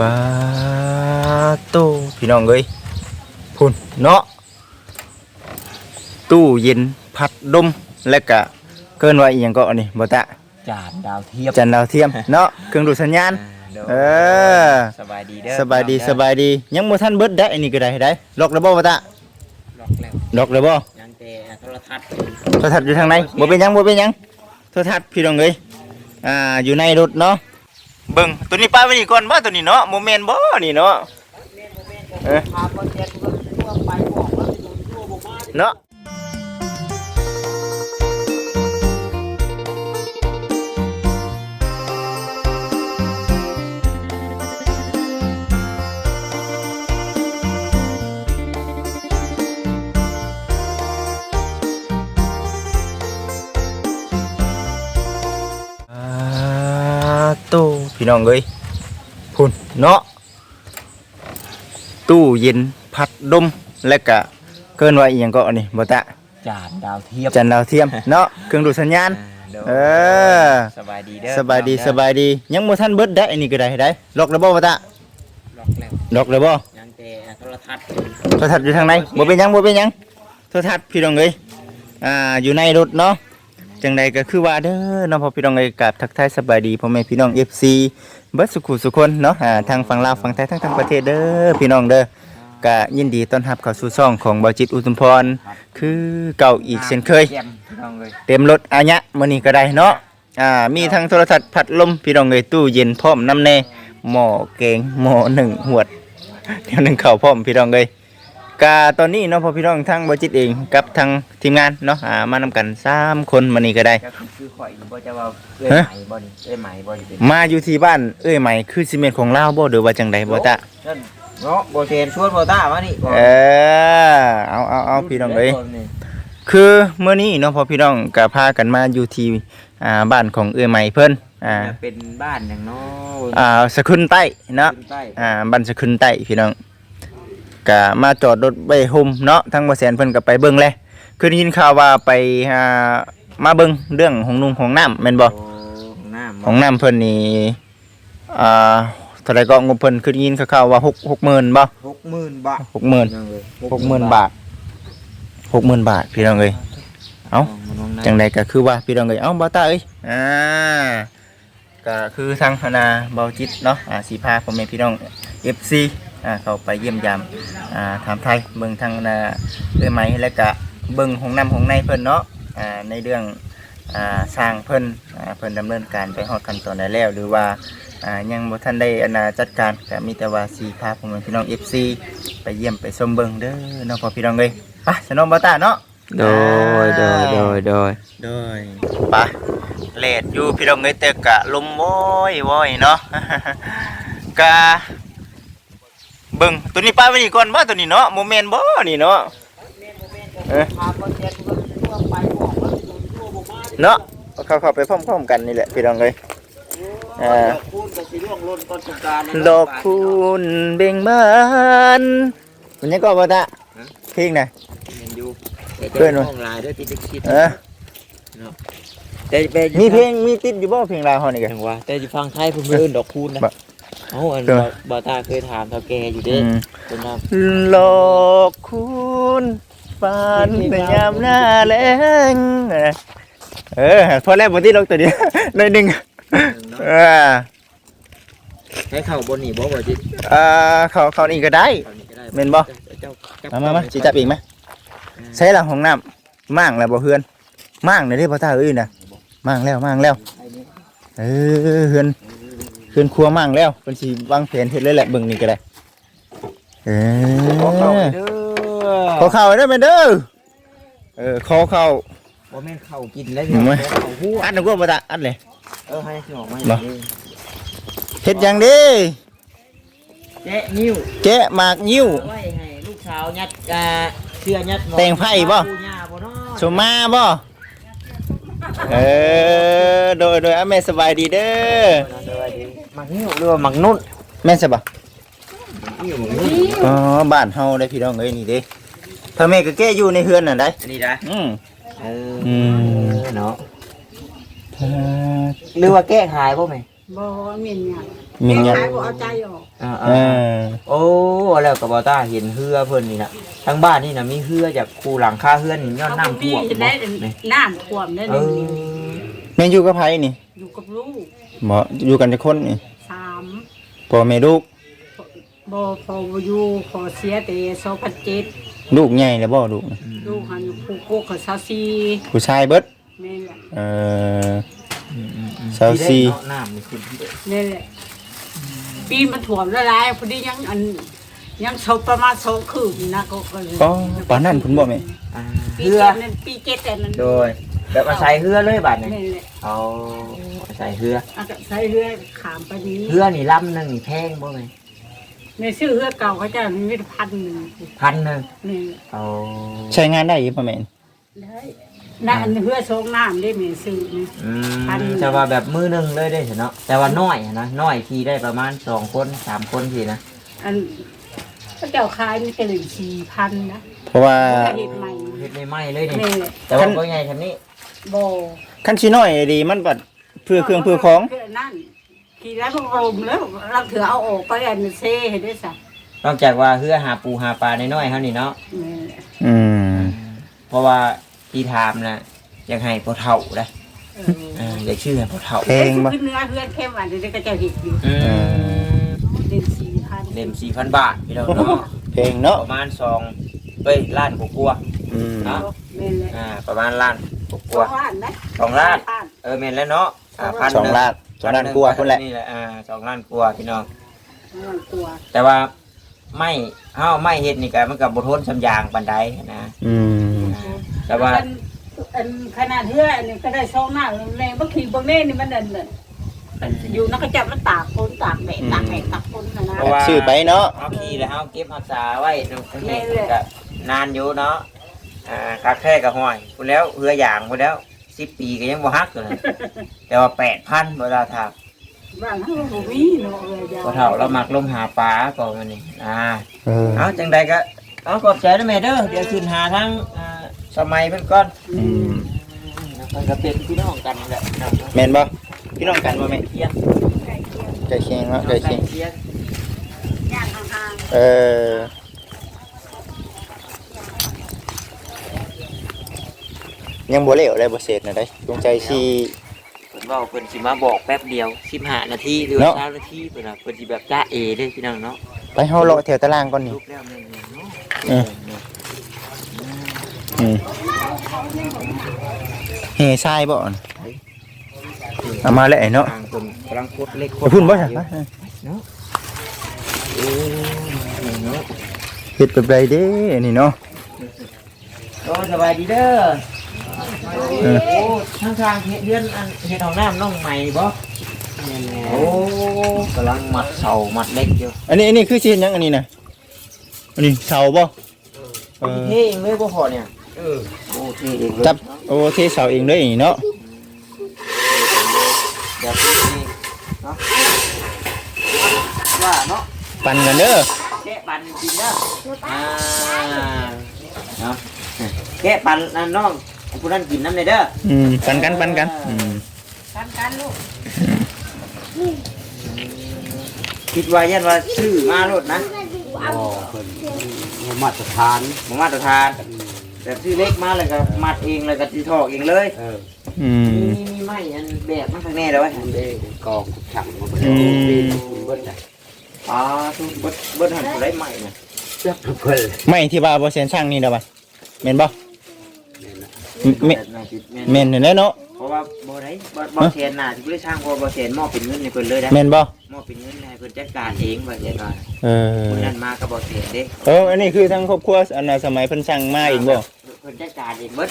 ปาตู้พี่น้องเอ้ยพุ่นเนาะตู้เย็นพัดลมและก็เกินว่าอีหยังก็อันนี้บ่ตะจานดาวเทียมจันดาวเทียมเนาะเครื่องดูดสัญญาณ เออ สบายดีเด้อสบายดีสบายดียังบ่ทันเบิดได้อันนี้ก็ได้ได้ล็อกแล้วบ่บ่ตะล็อกแล้วล็อกแล้วบ่ยังแต่โทรทัศน์โทรทัศน์อยู่ทางไหนบ่เป็นหยังบ่เป็นหยังโทรทัศน์พี่น้องเอ้ยอ่าอยู่ในรถเนาะ เบิ่งตัวนี้ป้าไว้นี่ก่อนบ่ตัวนี้เนาะโมเมนต์บ่นี่เนาะเออพาคนเจ็ดเพิ่นทั่วไปบอกว่าโดนทั่วบ่มาเนาะ พี่น้องเอ้ยพุ่นเนาะตู้เย็นพัดลมและก็เกินว่าอีหยังก็อันนี้บ่ตะจานดาวเทียมจันดาวเทียมเนาะเครื่องดูดสัญญาณ เออ สบายดีเด้อสบายดีสบายดี ยังบ่ทันเบิดได้อันนี้ก็ได้ได้ล็อกแล้วบ่บ่ตะล็อกแล้วล็อกแล้วบ่ยังแต่โทรทัศน์โทรทัศน์อยู่ทางไหนบ่เป็นหยังบ่เป็นหยังโทรทัศน์พี่น้องเอ้ยอ่าอยู่ในรถเนาะ จังใดก็คือว่าเด้อเนาะพ่อพี่น้องเอ้ยกับทักทายสบายดีพ่อแม่พี่น้อง FC เบิดสุขุสุคนเนาะอ่าทางฝั่งลาวฝั่งไทยทั้งทั้งประเทศเด้อพี่น้องเด้อก็ยินดีต้อนรับเข้าสู่ช่องของเบาจิตอุทุมพร คือเก่าอีกเช่นเคยยี่มพี่น้องเลยเต็มรถอาญะมื้อนี้ก็ได้เนาะอ่ามีทั้งโทรทัศน์พัดลมพี่น้องเอ้ยตู้เย็นพร้อมน้ำแน่หม้อแกงหม้อหนึ่งหวดเดี๋ยวหนึ่งข้าวพร้อมพี่น้องเอ้ย กาตอนนี้เนาะพอพี่น้องทั้งบ่จิตเองกับทางทีมงานเนาะอ่ามานำกันสามคนมื้อนี้ก็ได้ ก็คือข่อยบ่จะว่าเอ้ยฮะไหมบ่นี่เอ้ยไหมบ่นี่เป็นมาอยู่ที่บ้านเอ้ยใหม่คือซีเมนต์ของลาวบ่หรือว่าจังใดบ่ตะนั่นเนาะบ่เทนชวนบ่ต้ามานี่เออเอาเอาเอาพี่น้องเอ้ย คือเมื่อนี้เนาะพอพี่น้องก็พากันมาอยู่ที่อ่าบ้านของเอ้ยใหม่เพิ่นอ่าเป็นบ้านอย่างเนาะอ่าสะขึ้นใต้เนาะขึ้นใต้อ่าบันสะขึ้นใต้พี่น้อง ก็มาจอดรถไว้ห่มเนาะทั้งบ่แสนเพิ่นก็ไปเบิ่งเลยคือได้ยินข่าวว่าไปอ่ามาเบิ่งเรื่องของนุ่งของน้ำแม่นบ่โของน้ำของน้ำเพิ่นนี่อ่าเท่าไหร่ก็งบเพิ่นคือได้ยินข่าวๆว่า6 60,000บ่หกหมื่นบาท60,000ยังเลย60,000บาท60,000บาทพี่น้องเอ้ยเอ้าจังใดก็คือว่าพี่น้องเอ้ยเอ้าบ่าวตาเอ้ยอ่าก็คือทางคณะเบาจิตเนาะอ่าสีพาพ่อแม่พี่น้อง FC อ่า เข้าไปเยี่ยมยามอ่าถามไทยเบิ่งทางนาเอ้ยไหมแล้วก็เบิ่งของน้ำของในเพิ่นเนาะอ่าในเรื่องอ่าสร้างเพิ่นอ่าเพิ่นดำเนินการไปฮอดขั้นตอนใดแล้ว หรือว่าอ่ายังบ่ทันได้อนาจัดการก็มีแต่ว่าสีพาพ่อแม่พี่น้อง FC ไปเยี่ยมไปชมเบิ่งเด้อเนาะพ่อพี่น้องเอ้ยไปสนองบ่าวตาเนาะโดยโดยโดยโดยโดยปะเลดอยู่พี่น้องเอ้ยแต่กะลมโว้ยโว้ยเนาะกะ เบิ่งตัวนี้ป้าไว้นี่ก่อนบ่ตัวนี้เนาะโมเมนต์บ่นี่เนาะเออพาคนเจ็ดเพิ่นทั่วไปบอกว่าโดนทั่วบ่มาเนาะเอาเข้าเข้าไปพร้อมๆกันนี่แหละพี่น้องเอ้ยอ่าดอกคูณก็สิร่วงหล่นต้นสงกรานต์ดอกคุณเบ่งบานมันยังก็บ่ตะเพลงน่ะเห็นอยู่เพื่อนวะห้องลายด้วยติดคิดเออแต่ไปมีเพลงมีติดอยู่บ่เพลงลาวเฮานี่กะจังว่าแต่สิฟังไทยเพิ่นบ่เอิ้นดอกคูณนะ บะเอ้าอันเออบ่บ่ตาเคยถามเฒ่าแก่อยู่อืเด้มเพิ่นว่าหลอกคุณปานในยามหน้าแล้งเออพอแล้วบทที่ลงตัวเดียวหน่อยหนึ่งเออให้เข้าบนนี่บ่บ่จิเออเขาเขานี่ก็ได้เข้านี่ก็ได้แม่นบ่เจ้าจับมามามาสิจับอีกไหมใช้หลังห้องน้ำมั่างแล้วบ่เฮือนมั่างเลยเด้พ่อตาเอ้ยนะมั่างแล้วมั่างแล้วไอ้นี่เออเฮือน เฮือนครัวมั่างแล้วเป็นสีวางแผนเฮ็ดเลยแหละเบิ่งนี่ก็ได้เอขอเข้าอเด้ขออเข้าได้ไหมเด้อเออขอเข้าบ่แม่นเข้ากินแล้วเห็นไหมเข้าหูอัดหนูก็บ่ตาอัดเลยเออให้สิออกมาบ่เฮ็ดหยังเดีแจ๊ะนิ้วแกะหมากยิ้วเอาไว้ให้ลูกสาวยัดกาเสื้อยัดหมอนแต่งไพ่บ่ปูย่าบ่เนาะสมมาบ่เออโดยโดยอะแม่สบายดีเด้อสวัสดีห มักนิ้วหรือว่าหมักนุ่นแม่นใช่บ่นิ้วหมักนุ่นอ๋อบ้านเฮาได้พี่น้องเอ้ยนี่เด้ถ้าแม่ก็แก้อยู่ในเฮือนน่ะได้อันนี้นะอืมเอออืมเนาะหรือว่าแก้หายบ่แม่บ่มีหยังมินยันขายบ่เอาใจออกอ่าเออ่าอโอ้แล้วก็บ่ตาเห็นเฮือเพิ่นนี่น่ะทั้งบ้านนี่น่ะมีเฮือจากคูหลังคาเฮือนนี่ย้อนน้ำท่วมจะบ่ได้นี่น้ำท่วมได้เอเลยอแม่นอยู่กับไผนี่อยู่กับลูกหมออยู่กันจักคนนี่สาม พ่อแม่ลูกบ่พอบ่อยู่ขอเสียแต่2007ลูกใหญ่แล้วบ่ลูกน่ะลูกหันผู้โกกกับซาซีผู้ชายเบิดแม่นแหละเอออืมอืมอืมเซาซีที่ได้เนาะน้ำนี่ขึ้นที่เด้อแม่นแหละปีมันท่วมละลายพอดียังอันยังชประมาณ2คืบนี่นะก็ก็เลยก็ปานนั้นเพิ่นบ่แม่อ่าปีเฮือเจ็ดนั้นปีเจ็ดแต่นั้นโดย แบบอาศัยเฮือเลยบัดนี่แม่นแหละเอาอาศัยเฮือเอาก็ใช้เรือขามไปนี้เฮือนี่ลำหนึงนี่แพงบ่แม่ในชื่อเรือเก่าเขาจะมีพันหนึ่งพันหนึงนี่เอาใช้งานได้อยู่บ่แม่นได้นั่นเรือโชงน้ำได้มีซื้อนี่ อืมพันหนึ่งแต่ว่าแบบมือหนึงเลยได้เนาะแต่ว่าน้อยอะนะน้อยทีได้ประมาณสองคนสามคนทีนะอันพระเจ้าขายมีแต่หนึ่งสี่พันนะเพราะว่า เห็ดใหม่เฮ็ดใหม่ๆเลยนี่นี่แหละแต่ว่าบ่ใหญ่คันนี้ โบคันสิน้อยดีมันบัดเพื่อเครื่องเพื่อของเพื่อนั่นขี่แล้วมันรมแล้วเราถือเอาออกไปอันเซ่เห็นได้สักนอกจากว่าเฮือหาปูหาปลาน้อยๆเฮานี่เนาะนี่แหละอืมเพราะว่าที่ถามนะอยากให้พ่อเฒ่าได้เอออ่าอยากชื่อให้พ่อเฒ่าแพงบ่ขึ้นเนื้อเพื่อนเข้มอันนี้ก็จะเห็ดอยู่อืมเด่นสี่พันเล่ม4,000บาทพี่น้องเนาะเพลงเนาะประมาณ2เอ้ยล้านกว่าอืมๆเนาะ นี่แหละอ่าประมาณล้านกสอว่างล้านนะสองล้าน ล้านๆเออแม่นแล้วเนาะอ่าพันสองล้านสองล้านกว่าพุ่นแหละนี่แหละอ่าสองล้านกว่าพี่น้อง ล้านตัวแต่ว่าไม่เฮาไม่เฮ็ดนี่ก็มันก็บ่ทนสำยางปานใดนะอืมอ่าแต่ว่าอันอันขนาดเพื่ออันนี้ก็ได้ช่องหน้าแรงบางทีบางเน่นี่มันเดินเดินอยู่นักกระจับมันตากฝนตากแดดตากแดดตากฝนนะนะเพราะว่าชื่อไปเนาะเอาขี่แล้วเอาเก็บรักษาไว้ตรงนี้แม่นเลยก็นานอยู่เนาะ อ่าคักแค่กับห้อยพูดแล้วเรืออย่างพูดแล้วสิบปีก็ยังบ่ฮักอยู่เลยแต่ว่าแปดพันเวลาทบ้านทั้งบ่มีเนาะเลยยาำพอเท่าเรามักลงหาปลาก่อนมันนี่อ่าเออเอาจังใดก็เอาขอบใจนะแม่เด้อเดี๋ยวขึ้นหาทั้งอ่าสมัยเพิ่นก่อนอืมมันก็เป็นพี่น้องกันแหละพี่น้องแม่นบ่พี่น้องกันบ่แม่นเทียนใกล้เคียงเนาะใกล้เคียงเทียนย่างห่างเออ ยังบ่เล้วเลยบ่เสร็จนะได้จงใจสิ เพิ่นเว่าเพิ่นสิมาบอกแป๊บเดียว15นาทีหรือเนาะว่า3นาทีเพิ่นน่ะเพิ่นสิแบบจ้าเอเด้อพี่น้องเนาะไปเฮาเลาะแถวตารางก่อนนี่ ลุกแล้วแม่นๆเนาะเออ อืมเฮทรายบ่อนเอามาแล้วไอ้เนาะทางผมกำลังโคตรเล็กไปพุ่นบ่ใช่เนาะปะเนาะโอ้ยเนาะ เฮ็ดแบบใดเด้นี่เนาะ โอ้สบายดีเด้อ เออ โอ้ทางทางเฮ็ดเดือนอันเฮ็ดห้องน้ำน้องใหม่บ่โอ้กำลังมัดเสามัดเล็กอยู่อันนี้อันนี้คือสิเฮ็ดหยังอันนี้น่ะอันนี้เสาบ่เออเท่เองเลยบ่พอเนี่ยเออโอ้เท่เองเลยจับโอ้เทเสาเองเลยนี่เนาะเดี๋ยวพูดเองเนาะว่าเนาะปั่นกันเด้อแกะปันกินเด้ออ่าเนาะแกะปันนั่นน้องให้ ผู้นั้นกินน้ำเลยเด้ออืมปั่นกันปั่นกันอืมๆกันกันลูกคิดว่ายันว่าชื่อมาโลดนะมาตรฐานบ่มาตรฐาน แต่ชื่อเล็กมาเลยก็มัดเองเลยก็ตีทอกเองเลยเอออืมีมมีมีไม้อันแบบมาข้างแน่เลยไว้อันเด้กองช่างมาเบิดอืมปีนเบิดจ้ะอ๋อทุกเบิดเบิดหันผู้ไรใหม่เนี่ยจับทุกคนเลยไม่ที่ว่าบ่เซ็นช่างนี่เด้อบ่ะแม่นบ่นี่นะ แม่แบบน่าจิตแม่นแม่นนั่นแหละเนาะเพราะว่าบ่ได้บ่บ่เสียนน่ะที่บ่ได้ช่างเพราะบ่เสียนมอบเป็นเงินให้เพิ่นเลยนะแม่นบ่มอบเป็นเงินให้เพิ่นจัดการเองบ่เสียนว่าเออคนนั้นมาก็บ่เสียนเด้เอออันนี้คือทางครอบครัวอันน่ะสมัยเพิ่นสั่งมาเองบ่เพิ่นจัดการเองเบิด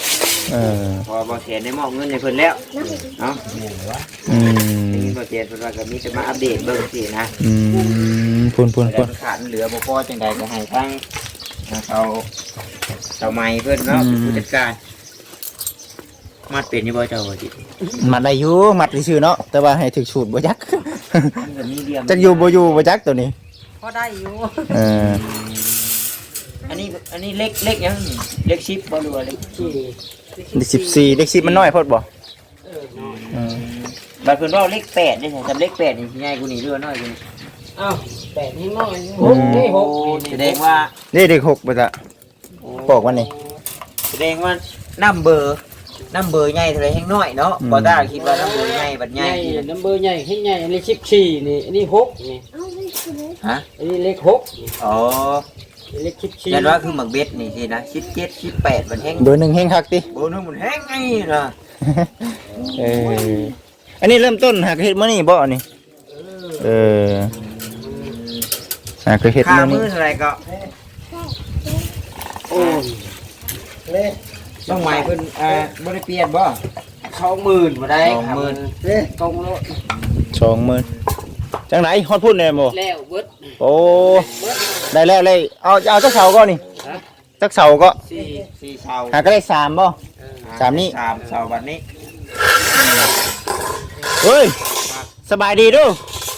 เออพอบ่เสียนได้มอบเงินให้เพิ่นแล้วเนาะอืทีมนี้บ่เสียนเพิ่นว่าก็มีแต่มาอัปเดตเบิ่งสินะอืมพุ่นพุ่นแล้วพุ่นมันขาดเหลือบ่พอจังใดก็ให้ทางเอาเจ้าไม้เพิ่นเนาะเป็นผู้จัดการ มัดเป็นอยู่บ่เจ้าบ่จิมัดได้อยู่มัดซื่อๆเนาะแต่ว่าให้ถึกสูตรบ่จักมันก็มีเหลี่ยมจักอยู่บ่อยู่บ่จักตัวนี้พอได้อยู่เอออันนี้อันนี้เล็กเล็กยังนี่เล็กชิปบ่รู้ว่าเล็กที่เด็ก14เด็ก10มันน้อยโพดบ่เออบัดเพิ่นว่าเลขแปดนี่จำเลขแปดนี่สิใหญ่กว่านี้หรือว่าน้อยกว่านี้อ้าวแปดนี่น้อยหกนี่หกแสดงว่านี่เด็กหกไปละบอกว่านี่แสดงว่าน้ำเบอร์ น้ำเบอร์ใหญ่เท่าไรแห้งน้อยเนาะอืม บ่ได้คิดว่าน้ำเบอร์ใหญ่บัดใหใหญ่ญ่น้ำเบอร์ใหญ่ขึ้นใหญ่อันนี้ชิบสี่นี่อันนี้หกนี่ฮะอันนี้เลขหกอ๋ออันนี้เลขชิบสี่ยันว่าคือหมักเบ็ดนี่สินะชิดเจ็ดชิดแปดมันแห้งเบอร์หนึ่งแห้งคักติ โบนึงมันแห้งไงล่ะเออ อันนี้เริ่มต้นหากเฮ็ดมื้อนี้บ่นี่ เออหากเฮ็ดค่ามื้อมืนี้อเท่าไหรก็โอ้ย เลขต้องใหม่เพิ่นอ่าบ่ได้เปลี่ยนบ่สองหมื่นมาได้สองหมื่นเลขตรงแล้วสองหมื่นจังไหนฮอดพุ่นเลยบ่แล้วเบิดโอ้ได้แล้วเลยเอาเอาจักเสาก็นี่ฮะจักเสาก็สี่สี่เสาหาก็ได้สามบ่สามนี่สามเสาบัดนี้เฮ้ยสบายดีเดู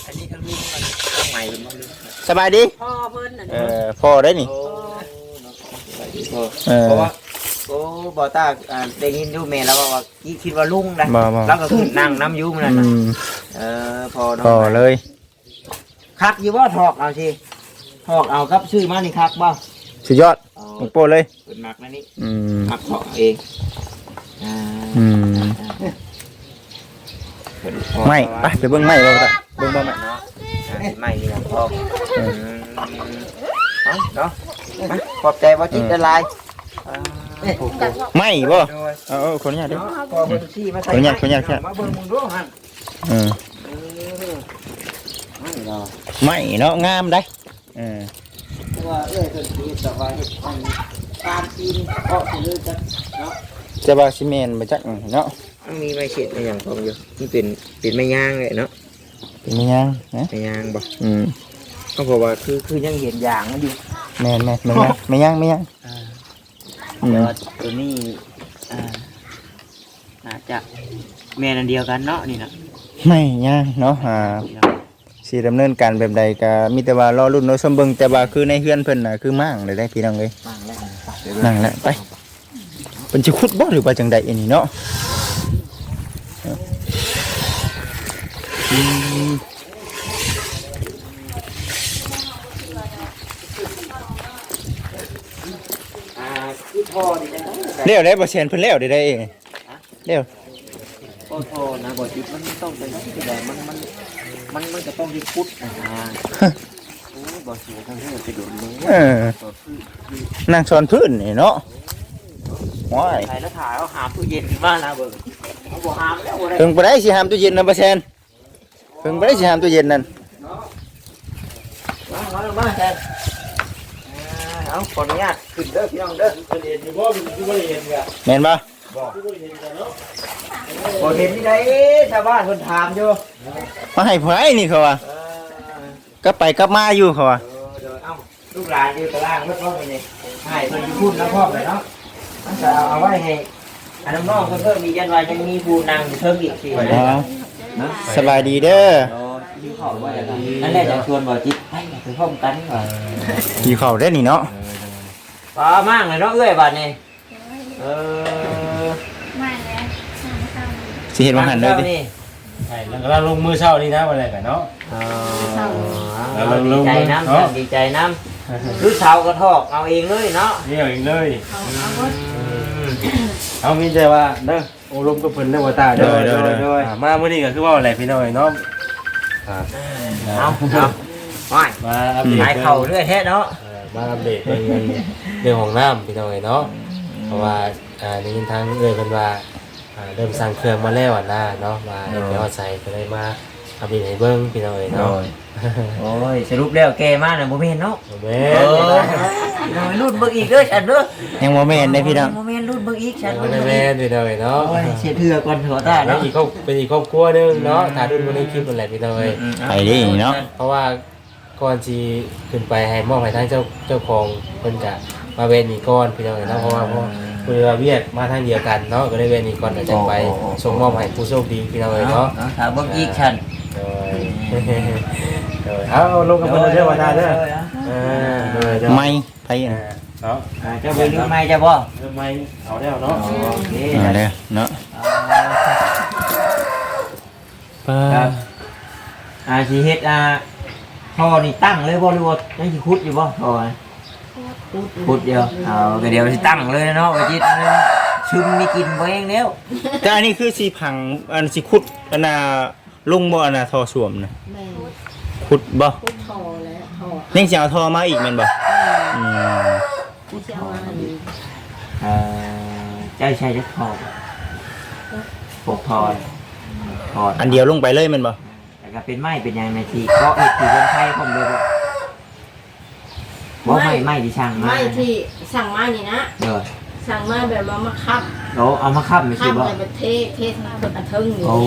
อันนี้ทั้งนี้มันต้องใหม่เพิ่นบ่ลืมสบายดีพ่อเพิ่นน่ะเออพอได้นี่โอ้เนาะเออเพราะว่าโอ้บ่ตาอ่าได้ยินอยู่แม่แล้วว่าคิดคิดว่าลุงนะบ่บ่ แล้วก็คือนั่งน้ำอยุ่มันนั่นอืน่ะมเออพอพอเลยคักอยู่ว่าถอกเอาสิถอกเอาครับชื่อมานี่คักบ่สุดยอดเอาหมโปเลย เป็นหมักนะนี่อืมหมักถอกเอาเองอ่าอืมเป็นถอกไม่เอาไปว้ไปเบิ่งไม่บ่ตาเบิ่งบ่ไม่ เนาะอ่าไม่นี่นะถอกเอออืมเอาเนาะมาขอบใจว่าจิตละลายอ่าโอ้โห ไม่บ่โดยเอาเอาขออนุญาตเด้อเนาะพอเบิ่งซี่มาใส่ขออนุญาตขออนุญาตมาเบิ่งมึงดูหั่นเออเออไม่เนาะไม่เนาะงามได้เออเพราะว่าเอ้ยเพิ่นสิแต่ว่าเฮ็ดอันตามกินเพาะซื้อจักเนาะจะว่าสิแม่นบ่จักเนาะมันมีใบเช็ดในอย่างพร้อมอยู่มันเป็นเป็นไม้ย่างเลยเนาะเป็นยังนะไม้ย่างบ่อืมเขาบอกว่าคือคือยังเห็นอย่างมันอยู่แม่นแม่นแม่นยังไม่ยังไม่ยังอืม แต่ว่าตัวนี้อ่าน่าจะแม่นอันเดียวกันเนาะนี่นะไม่ยังเนาะอ่าสิดำเนินการแบบใดก็มีแต่ว่ารอรุ่นรอชมเบิ่งแต่ว่าคือในเฮือนเพิ่นน่ะคือมั่งเลยได้พี่น้องเอ้ยฟังแล้วนั่งแล้วไปเพิ่นสิขุดบ่หรือว่าจังใดอันนี้เนาะอืม อ่าคือพ่อนี่นะ เร็วได้บ่แซนเพิ่นแล้วได้ได้เองเร็วพ่อพ่อนะบ่จิตมันต้องเป็นที่ใดมันมันมันมันจะต้องที่พุทธนะโอ้บ่เสียทั้งเรื่องไปโดนมือเออบ่คือนั่งสอนพื้นนี่เนาะว้ายใครแล้วถ่ายเอาหามตู้เย็นขึ้นมานะเบิ่งเอาบ่หามแล้วบ่ได้เพิ่งบ่ได้สิหามตู้เย็นนะบ่แซนเพิ่งบ่ได้สิหามตู้เย็นนั่นมามามาแทน เอาขออนุญาตขึ้นเด้อพี่น้องเด้อเห็นอยู่บ่อยู่บ่เห็นกะแม่นบ่บ่เห็นที่ใดชาวบ้านเพิ่นถามอยู่มาให้ไผนี่เขาว่าเออกลับไปกลับมาอยู่เขาว่าเออเดี๋ยวเอ้าลูกหลานอยู่ตารางเพิ่นว่าไปนี่ให้เพิ่นอยู่พูดนะพ่อเลยเนาะมันจะเอาเอาไว้ให้อันน้องๆเพิ่นเพิ่มมียันว่ายังมีผู้นั่งอยู่เพิ่มอีกสิอ๋อเนาะสบายดีเด้อโอ้ยขอว่าอะไรนั่นแหละจะชวนบ่จิตไปไปพร้อมกันก่อนกี่เขาได้นี่เนาะ ป้ามากเลยเนาะเอ้ยบัดนี้เออไม่แล้วสิเห็นว่าหันเลยดินี่ใช่แล้วก็เราลงมือเช่านี่นะวันไหนกันเนาะอ๋อแล้วเราดีลงใจมือน้ำเนาะดีใจน้ำคือเสากระทอกเอาเองเลยเนาะนี่เอาเองเลย เอาเอาเบิดเอามีใจว่าเด้อโอ้ลมก็เพิ่นเรื่องว่าตาเด้ออ่ามามื้อนี้ก็คือว่าอะไรพี่น้อยเนาะอ่าเอาเอาไม่มาอัปเดตหายเข่าเรื่อยแท้เนาะเออ มาอัปเดตเรื่องเรื่องของน้ำพี่น้อยเนาะเพราะว่าอ่าในยินทางเอ่ยเพิ่นว่าอ่าเริ่มสร้างเครื่องมาแล้วอะนะเนาะมาเดี๋ยวใส่ก็เลยมาอัปเดตให้เบิ่งพี่น้อยเนาะโอ้ยสรุปแล้วแกมากเลยโมเมนเนาะแม่เออน้อยรุ่นเบิ่งอีกเด้อฉันเด้อยังบ่แม่นได้พี่น้องโมเมนรุ่นเบิ่งอีกฉันแม่แม่พี่น้อยเนาะโอ้ยเสียเถื่อก่อนเถอะได้แล้วเนาะอีกครอบเป็นอีกครอบครัวหนึงเนาะถ้ารุ่นวันนี้คลิปนั่นแหละพี่น้อยไปดิเนาะเพราะว่า ก่อนที่ขึ้นไปให้มอบให้ทางเจ้าเจ้าของเพิ่นจะมาเวนอีกก่อนพี่น้องเนาะเพราะว่าเพราะเพิ่นว่าเวียดมาทางเดียวกันเนาะก็เลยเวนอีกก่อนแล้วจะไปส่งมอบให้ผู้โชคดีพี่น้องเนาะถ้าเบิ่งอีกฉันโดยโดยเอาลงกับเพิ่นเด้อว่าตาเด้อเออโดยเด้อไม่ไผเออะอเนาะจะไปลืมไม่จะบ่เริ่มใหม่เอาแล้วเนาะโอเคเอาเด้อเนาะป้าครับอ่าสิเฮ็ดอ่า ท่อนี่ตั้งเลยบ่หรือว่ายังสิขุดอยู่บ่ท่อนะขุดเดียวเอาก็เดี๋ยวสิตั้งเลยเนาะว่าจิตมันซึมมีกินบ่เองแล้วแต่อันนี้คือสีพังอันสีขุดอันน่ะลุงบ่อันน่ะทอสวมนะแม่ขุดบ่พุทโธแล้วโธยังสิเอาทอมาอีกแม่นบ่อืมที่เชื่อว่าอันนี้เอ่อใจใช้จักท่อปกท่อท่ออันเดียวลงไปเลยแม่นบ่ แล้วก็เป็นไม้เป็นหยังในที่เกาะเฮ็ดที่เพิ่นไทยพร้อมเลยบ่บ่ไม้ไม้ที่ช่างมาไม่ที่สั่งมานี่นะเด้อสั่งมาแบบว่ามาคับโอ้เอามาค้ำไม่คัใช่บบ่ในประเทศเทศนาเปิดอันเทิงนี่โอ้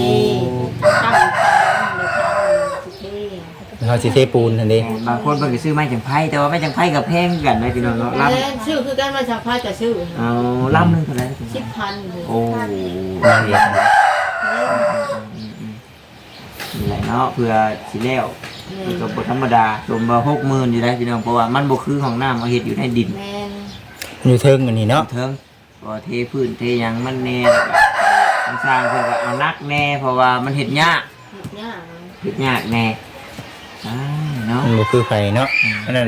คับในทางในทางสุเทศเขาสิเทปูนทันเด้บางคนเพิ่นก็ซื้อไม้จังไผแต่ว่าไม้จังไผก็แพงกันเลยพี่น้องเนาะลำแล้วชื่อคือการมาจากพายกับชื่อเอาลำหนึงเท่าไหร่สิบพันเลยโอ้มาเรีย นนี่แหละเนาะเพื่อสิแล้วมันก็บ่ธรรมดาลมบ่60,000อยู่ได้พี่น้องเพราะว่ามันบ่คือของน้ำเอาเฮ็ดอยู่ในดินแมนอยู่เทิงอันนี้เนาะเทิงก็เทพื้นเทหยังมันแน่แล้วก็มันสร้างเพิ่นก็เอานักแน่ เพราะว่ามันเฮ็ดยากเห็ดเนี่ยเฮ็ดยากแน่อ้ายเนาะมันบ่คือไผเนาะอันนั้น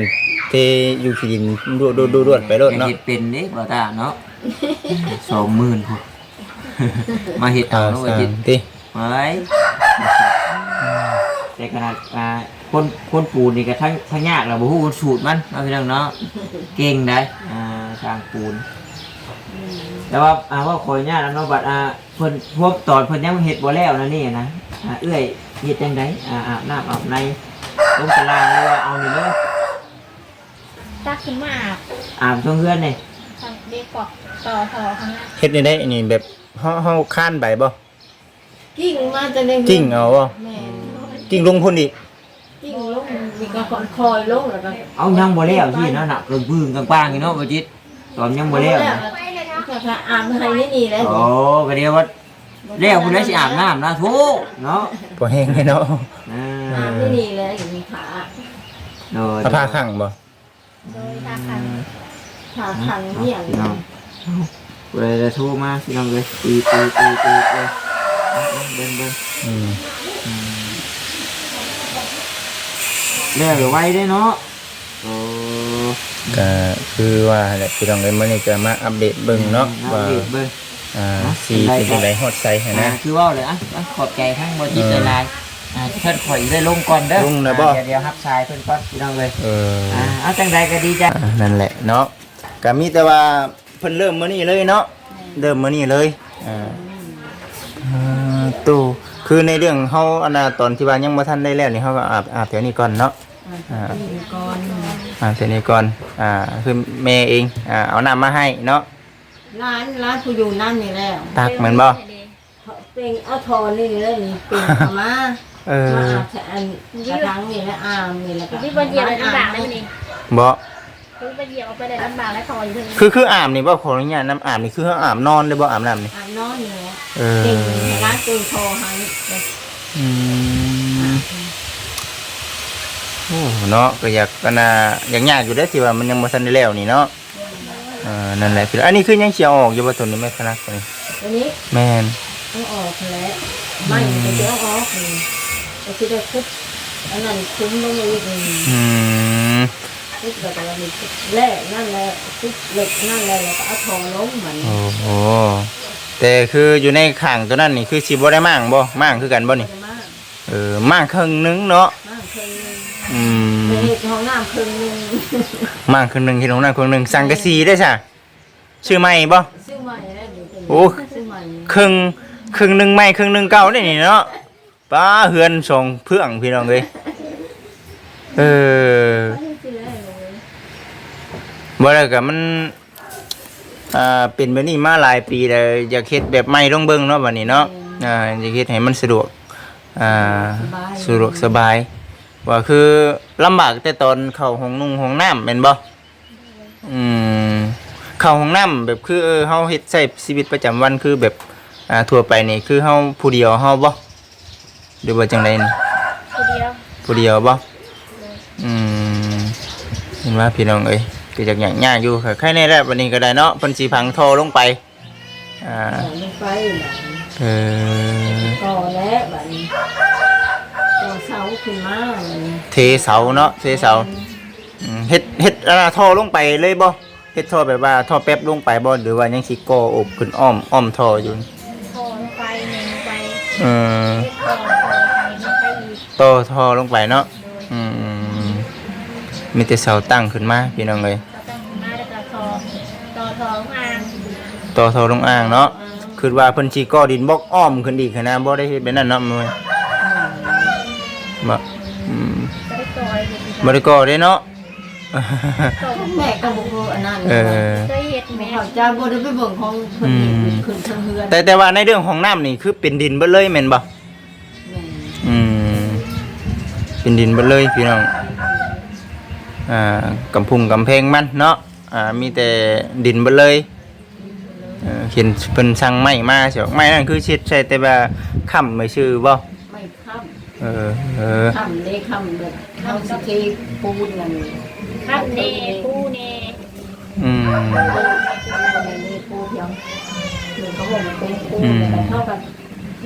เทอยู่ขี้ดินรวดๆๆๆไปโลดเนาะเฮ็ดเป็นเด้บ่ตาเนาะ20,000พุ่นมาเฮ็ดเอาเอาเนาะว่าสร้าเฮ็ดงติไว้ แต่ขนาดอ่าคนคนปูนนี่ก็ทั้งทั้งยากแล้วบ่ฮู้สูตรมันเอาพี่น้องเนาะเก่งได้อ่าสร้างปูน แต่ว่าอ่าว่าขออนุญาตนะเนาะบัดอ่าเพิ่นพวกตอนเพิ่นยังเฮ็ดบ่แล้วนะนี่นะอ่าเอื้อยเฮ็ดจังไดอ่าอาบน้ำอาบในลงตารางหรือว่าเอานี่เลยตักขึ้นมาอาบอาบตรงเฮือนนี่ทางเด็กกอกต่อต่อข้างหน้าเฮ็ดได้ได้อันนี้แบบเฮาเฮาค้านไปบ่กิ้งมาจะในกิ้งเอาบ่แมน กิ้งลงพุ่นอีกกิ้งลงมีกระคอนคอยลงแล้วก็เอายังบ่แล้วที่เนาะน่ะเบิ่งบึ้งกลางๆนี่เนาะบ่จิตตอนยังบ่แล้วนะก็จะอาบให้นี่นี่แล้วโอ้ก็เดี๋ยวว่าแล้วพุ่นได้สิอาบน้ำนะทุกเนาะบ่แห้งเลยเนาะอ่าอาบนี่นี่แล้วอย่างนี้ขาโดยเอาผ้าข้างบ่โดยทาคันขาขังเนี่ยพี่น้องผู้ใดจะโทรมาพี่น้องเอ้ยตีตีตีตีตีเอาเอาเบิ่งเบิ่งอืม เรื่องไว้ได้เนาะโอ้ก็คือว่าแหละพี่น้องเอ้ยมื้อนี้ก็มาอัปเดตเบิ่งเนาะว่าเอเบิ่ง อ่าสีเป็นจังไดฮอดไซหั้นอ่านะ คือว่าเลยอะอะขอบใจทั้งบริษัทหลายๆอ่าเพิ่นข่อยได้ลงก่อนเด้อลงนะบ่ อ่าเดี๋ยวเดี๋ยวรับสายเพิ่นก่อนพี่น้องเลยเอออ่าเอาจังใดก็ดีจ้ะ อ่านั่นแหละเนาะก็มีแต่ว่าเพิ่นเริ่มมื้อนี้เลยเนาะเริ่มมื้อนี้เลยอ่าอ่าตู้คือในเรื่องเฮาอันน่ะตอนที่ว่ายังบ่ทันได้แล้วนี่เฮาก็อาบอาบแถวนี้ก่อนเนาะ อ่าก่อนอาบแถวนี้ก่อนอ่าคือแม่เองอ่าเอาน้ำมาให้เนาะร้านร้านผู้อยู่นั่นนี่แล้วตักเหมือนบ่เป็นเอาทอนี่เลยนี่เป็นเอามาเออมาอาบแต่อันกระทังนี่แล้วอามนี่แล้วก็พี่บอลเหยียบลำบากได้ไหมนี่บ่พี่บอลเหยียบออกไปเลยลำบากและคออยู่ที่นี่คือคืออาบนี่บ่ขออนุญาตน้ำอาบนี่คือเฮาอาบนอนได้บ่อาบน้ำนี่อาบนอนนี่แหละเออเก่งร้านเก่งทอให้อืมโอ้ เนาะก็อยากก็น่าอยากยากอยู่ได้อที่ว่ามันยังบ่ทันได้แล้วนี่เนาะเออนั่นแหละพี่อันนี้คือยังเสียออกอยู่บ่ตัวนี้แม่คณะตัวนี้อันนี้แม่นเอาออกแล้วไม่จะเดี๋ยวเอาออกนี่ก็คือได้คุบอันนั้นคุ้มลงมาอีกนี่อืมคุบแบบว่ามีคุบแร่นั่นแหละคุบเหล็กนั่นแหละแล้วก็เอาทอลงเหมือนโอ้โหแต่คืออยู่ในข้างตัวนั้นนี่คือสิบ่ได้มั่งบ่มั่งคือกันบ่นี่จะมากเออมั่งครึ่งหนึงเนาะ มากครึ่งหนึง อืมไปเห็ดห้องน้ำครึ่งหนึงมั่งครึ่งหนึงที่ตรงนั้นครึ่งหนึงสังกะสีได้อจ้ะชื่อใหม่บ่ซื้อใหม่แล้วเดี๋ยวเป็นโอ้ ซื้อใหม่ครึ่งครึ่งหนึงใหม่ครึ่งหนึงเก่าได้นี่เนาะป้าเฮือนสองเพื่องพี่น้องเอ้ยเออซื้อแล้วเลยบ่ได้ก็มันอ่าเป็นแบบนี้มาหลายปีแล้วอยากเฮ็ดแบบใหม่ลองเบิ่งเนาะบัดนี้เนาะอ่าอยากเฮ็ดให้มันสะดวกอ่าสะดวกสบาย ว่าคือลำบากแต่ตอนเข้าห้องนุ่งห้องน้ำแม่นบ่อืมเข้าห้องน้ำแบบคือเออเฮาเฮ็ดใช้ชีวิตประจำวันคือแบบอ่าทั่วไปนี่คือเฮาผู้เดียวเฮาบ่หรือว่าจังไดนี่คนเดียวผู้เดียวบ่อืมเห็นว่าพี่น้องเอ้ยก็อยากอย่างยากอยู่ค่ะใครในแรกวันนี้ก็ได้เนาะเพิ่นสิพังโทรลงไปอ่าใส่ลงไปน่ะเออต่อแล้วบัดนี้ต่อเสา ขึ้นมาบัดนี้เทเสาเนาะเทเสาอืมเฮ็ดเฮ็ดอ่าท่อลงไปเลยบ่เฮ็ดท่อแบบว่าท่อแป๊บลงไปบ่หรือว่ายังสิก่ออบขึ้นอ้อมอ้อมท่ออยู่โทรลงไปหนึ่งไปเออต่อต่อไปลงไปอีกต่อท่อลงไปเนาะอืมมีแต่เสาตั้งขึ้นมาพี่น้องเอ้ยเราต้องมาแล้วก็ทอต่อทอของอ่างต่อท่อลงอ่างเนาะคือว่าเพิ่นสิก่อดินบล็อกอ้อมขึ้นอีกหั้นนะบ่ได้เฮ็ดแบบนั้นเนาะมื้อ บ่อืมจะได้ต่อยเลยบ่ได้ก่อเด้เนาะต่อแม่ก็บ่รู้อันนั้นเออ เคยเห็ดไหมเขาจะบ่ได้ไปเบิ่งของเพิ่นเห็นขึ้นทางเฮือนแต่แต่ว่าในเรื่องของน้ำนี่คือเป็นดินเบิดเลยแม่นบ่แม่นอืมเป็นดินเบิดเลยพี่น้อง อ่ากำพุงกำแพงมันเนาะ อ่ามีแต่ดินเบิดเลยเอ่อเห็นเพิ่นสั่งไม้มาเสียไม้นั่นคือเช็ดใส่แต่ว่าค้ำไม่ชื่อบ่ไม่ค้ำ เออ เออค้ำเลยค้ำแบบเขาสิเทปูนนั่นข้ามเนปูเนอืมในนี้ปูเพียงหนึ่งเขาบอกมันเป็นปูแต่เท่ากับเท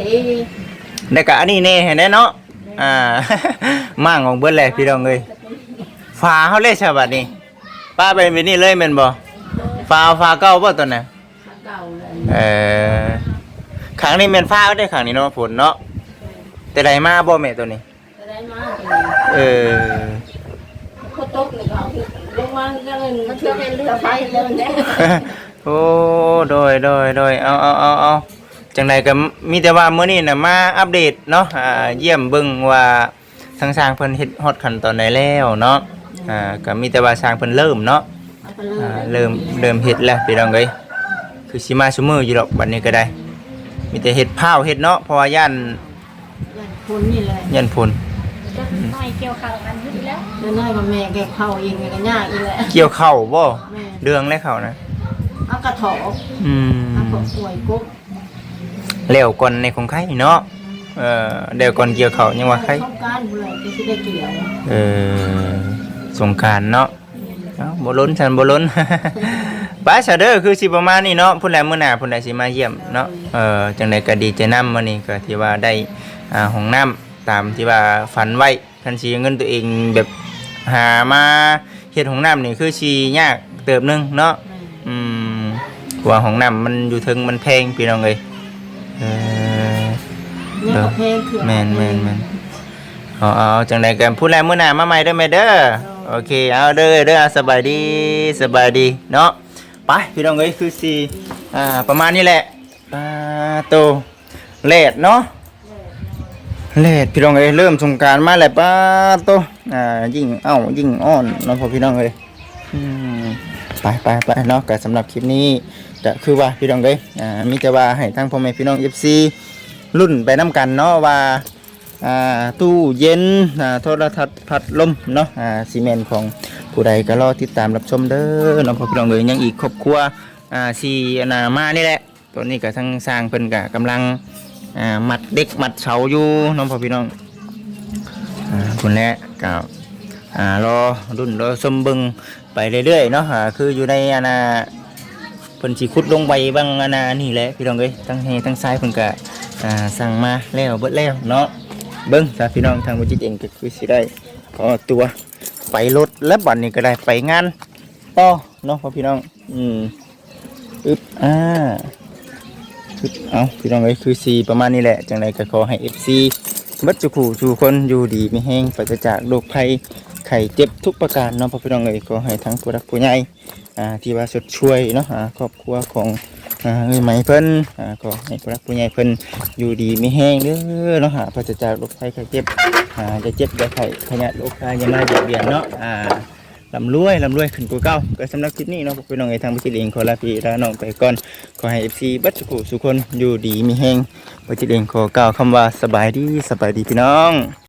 แล้วก็อันนี้แน่เห็นแน่เนาะ อ่า มั่งของเบิดแหละพี่น้องเอ้ยฟ้าเฮาเลยฉบัดนี้ ป้าเป็นแบบนี้เลยแม่นบ่ฟ้าฟ้าเก่าบ่ตอนน่ะเก่าเลยเออขังนี้แม่นฟ้าได้ขังนี้เนาะฝนเนาะ แต่ใดมาบ่แม่ตัวนี้ จะได้มาตรงนี้เออ เขาตกเลยเขาลงมาก็เลยมันเชื่อเป็นเรื่องไฟเลยเนี่ยโอ้โดยโดยโดยเอาเอาเอาเอาจังใดก็มีแต่ว่ามื้อนี้น่ะมาอัปเดตเนาะอ่าเยี่ยมเบิ่งว่าทางสร้างเพิ่นเฮ็ดฮอดขั้นตอนไหนแล้วเนาะอ่าก็มีแต่ว่าสร้างเพิ่นเริ่มเนาะอ่าเริ่มเริ่มเฮ็ดแล้วพี่น้องเอ้ยคือสิมาซุมื้ออยู่ดอกบัดนี้ก็ได้ มีแต่เฮ็ดพร้าวเฮ็ดเนาะเพราะว่าย่าน คนนี่เลยย่านฝนก็น้อยเกี่ยวข้าวกันอยู่แล้วแล้วน้อยมาแม่แกเข้าเองก็ยากอีแหละเกี่ยวข้าวบ่แม่เรื่องแล้วเขานะเอากระถอกอืมเอากระป่วยกุ๊บแล้วก่อนในของใครเนาะเออเดี๋ยวก่อนเกี่ยวข้าวยังว่าใครต้องการผู้ใดก็สิได้เกี่ยวเออสงกรารเนาะเอ้าบ่ล้นฉันบ่ล้น บาชาเดอร์คือสิประมาณนี้เนาะพุ่นแลมื้อหน้าพุ่นใดสิมาเยี่ยมเนาะเออจังไดก็ดีใจนำมื้อนี้ก็ที่ว่าได้อ่าห้องน้ำตามที่ว่าฝันไว้คันสิเงินตัวเองแบบหามาเฮ็ดห้องน้ำนี่คือสิยากเติบหนึงเนาะอืมเพราะว่าห้องน้ำมันอยู่ถึงมันแพงพี่น้องเอ้ยเออเนี่ยกระเพงคือแมนแมนแมนเอาเอาจังใดกันพูดแรงมื้อหน้ามาใหม่เด้อแม่เด้อ โอเค เอาเด้อเด้อสบายดีสบายดีเนาะ ไปพี่น้องเอ้ยคือสิอ่าประมาณนี้แหละอ่าโตเลดเนาะเลดพี่น้องเอ้ยเริ่มสงการมาแล้วป้าโตอ่ายิ่งเอ้ายิ่งอ้อนเนาะพอพี่น้องเอ้ยอืมไปไปไปเนาะก็สำหรับคลิปนี้จะคือว่าพี่น้องเอ้ยอ่ามีแต่ว่าให้ทั้งพ่อแม่พี่น้อง FC รุ่นไปน้ำกันเนาะว่าอ่าตู้เย็นอ่าโทรทัศน์พัดลมเนาะอ่าซีเมนต์ของ ผู้ใดก็รอติดตามรับชมเด้อน้องพ่อพี่น้องเอ้ยยังอีกครอบครัวอ่าสีอนามานี่แหละตอนนี้ก็ทั้งสร้างเพิ่นก็กำลังอ่ามัดเด็กมัดเสาอยู่น้องพ่อพี่น้องอ่าคุณแหละก็อ่ารอรุ่นรอชมบิงไปเรื่อยๆเนาะอ่าคืออยู่ในอาณาเพิ่นสิขุดลงไปบางอาณานี่แหละพี่น้องเอ้ยทั้งเฮทั้งซ้ายเพิ่นก็อ่าสั่งมาแล้วเบิดแล้วเนาะเบิ้งสาพี่น้องทางบุจิตเองก็คือสิได้ขอตัว ไปรถและบัดนี้ก็ได้ไปงานต่อเนาะพ่อพี่น้อง อืมอึบอ่าอึบเอาพี่น้องเอ้ยคือสีประมาณนี้แหละ จังไดก็ขอให้ FC บัดจุขู่จูคนอยู่ดีมีแห้งปราศจากโรคภัยไข้เจ็บทุกประการเนาะพ่อพี่น้องเอ้ยขอให้ทั้งผู้รักผู้ใหญ่อ่าที่ว่าสดช่วยเนาะอ่าครอบครัวของ อ่าเอ้ยไหมเพิ่นอ่าก็ให้ผู้รักผู้ใหญ่เพิ่นอยู่ดีไม่แห้งเด้อเนาะหาปราศจากโรคภัยไข้เจ็บอ่าจะเจ็บจะไข้ขยะโรคภัยอย่ามาเบียดเบียนเนาะอ่าลำรวยลำรวยขึ้นกว่าเก่าก็สำหรับคลิปนี้เนาะพวกพี่น้องไอ้ทางบุจิตเองขอลาพี่ลาน้องไปก่อนขอให้ FC บัดสุขสุคนอยู่ดีมีแห้งบุจิตเองขอกล่าวคำว่าสบายดีสบายดีพี่น้อง